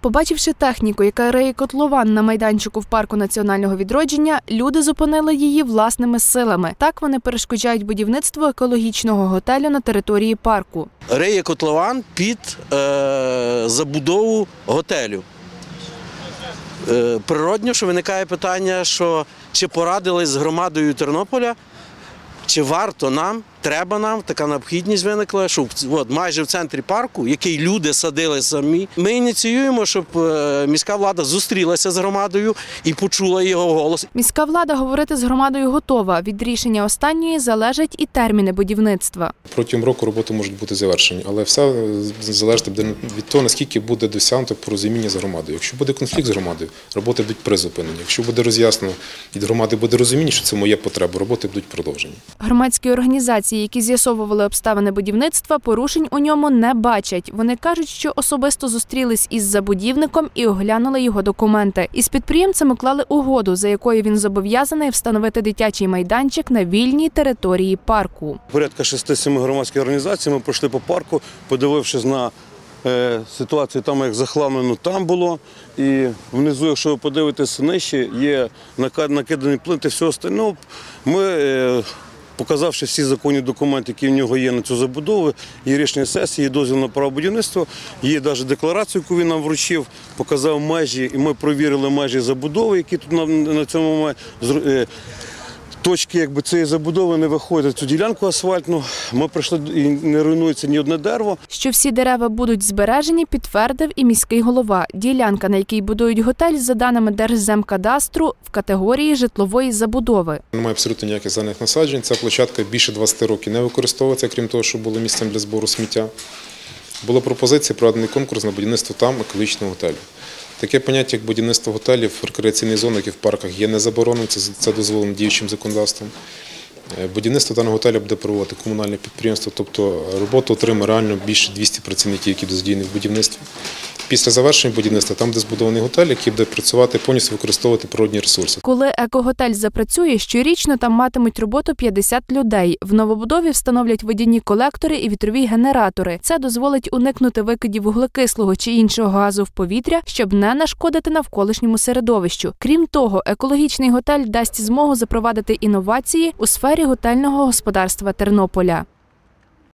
Побачивши техніку, яка риє котлован на майданчику в парку національного відродження, люди зупинили її власними силами. Так вони перешкоджають будівництву екологічного готелю на території парку. риє котлован під е, забудову готелю. Е, природньо, що виникає питання, що чи порадились з громадою Тернополя, чи варто нам, треба нам, така необхідність виникла, що в от, майже в центрі парку, який люди садили самі, ми ініціюємо, щоб е, міська влада зустрілася з громадою і почула його голос. Міська влада говорити з громадою готова. Від рішення останньої залежать і терміни будівництва. Протягом року роботи можуть бути завершені, але все залежить від того, наскільки буде досягнуто порозуміння з громадою. Якщо буде конфлікт з громадою, роботи будуть призупинені. Якщо буде роз'яснено від громади буде розуміння, що це моя потреба, роботи будуть продовжені. Громадські організації, які з'ясовували обставини будівництва, порушень у ньому не бачать. Вони кажуть, що особисто зустрілись із забудівником і оглянули його документи. Із підприємцем уклали угоду, за якою він зобов'язаний встановити дитячий майданчик на вільній території парку. Порядка 6-7 громадських організацій ми пройшли по парку, подивившись на е, ситуацію там, як захламлено там було. І внизу, якщо ви подивитесь нижче, є накидані плити, все остальне. Ми, е, показавши всі законні документи, які в нього є на цю забудову, є рішення сесії, дозвіл на право будівництва, є навіть декларацію, яку він нам вручив, показав межі, і ми провірили межі забудови, які тут на, на цьому е, точки якби, цієї забудови не виходять цю ділянку асфальтну. Ми прийшли і не руйнується ні одне дерево. Що всі дерева будуть збережені, підтвердив і міський голова. Ділянка, на якій будують готель, за даними Держземкадастру, в категорії житлової забудови. Немає абсолютно ніяких зелених насаджень. Ця площадка більше 20 років не використовується, крім того, що було місцем для збору сміття. Була пропозиція проведений конкурс на будівництво там екологічного готелю. Таке поняття, як будівництво готелів рекреаційних зонах і в парках є не забороненим, це, це дозволено діючим законодавством. Е, Будівництво даного готелю буде проводити комунальне підприємство, тобто роботу отримає реально більше 200 працівників, які задіяні в будівництві. Після завершення будівництва, там, де збудований готель, який буде працювати, повністю використовувати природні ресурси. Коли екоготель запрацює, щорічно там матимуть роботу 50 людей. В новобудові встановлять водяні колектори і вітрові генератори. Це дозволить уникнути викидів вуглекислого чи іншого газу в повітря, щоб не нашкодити навколишньому середовищу. Крім того, екологічний готель дасть змогу запровадити інновації у сфері готельного господарства Тернополя.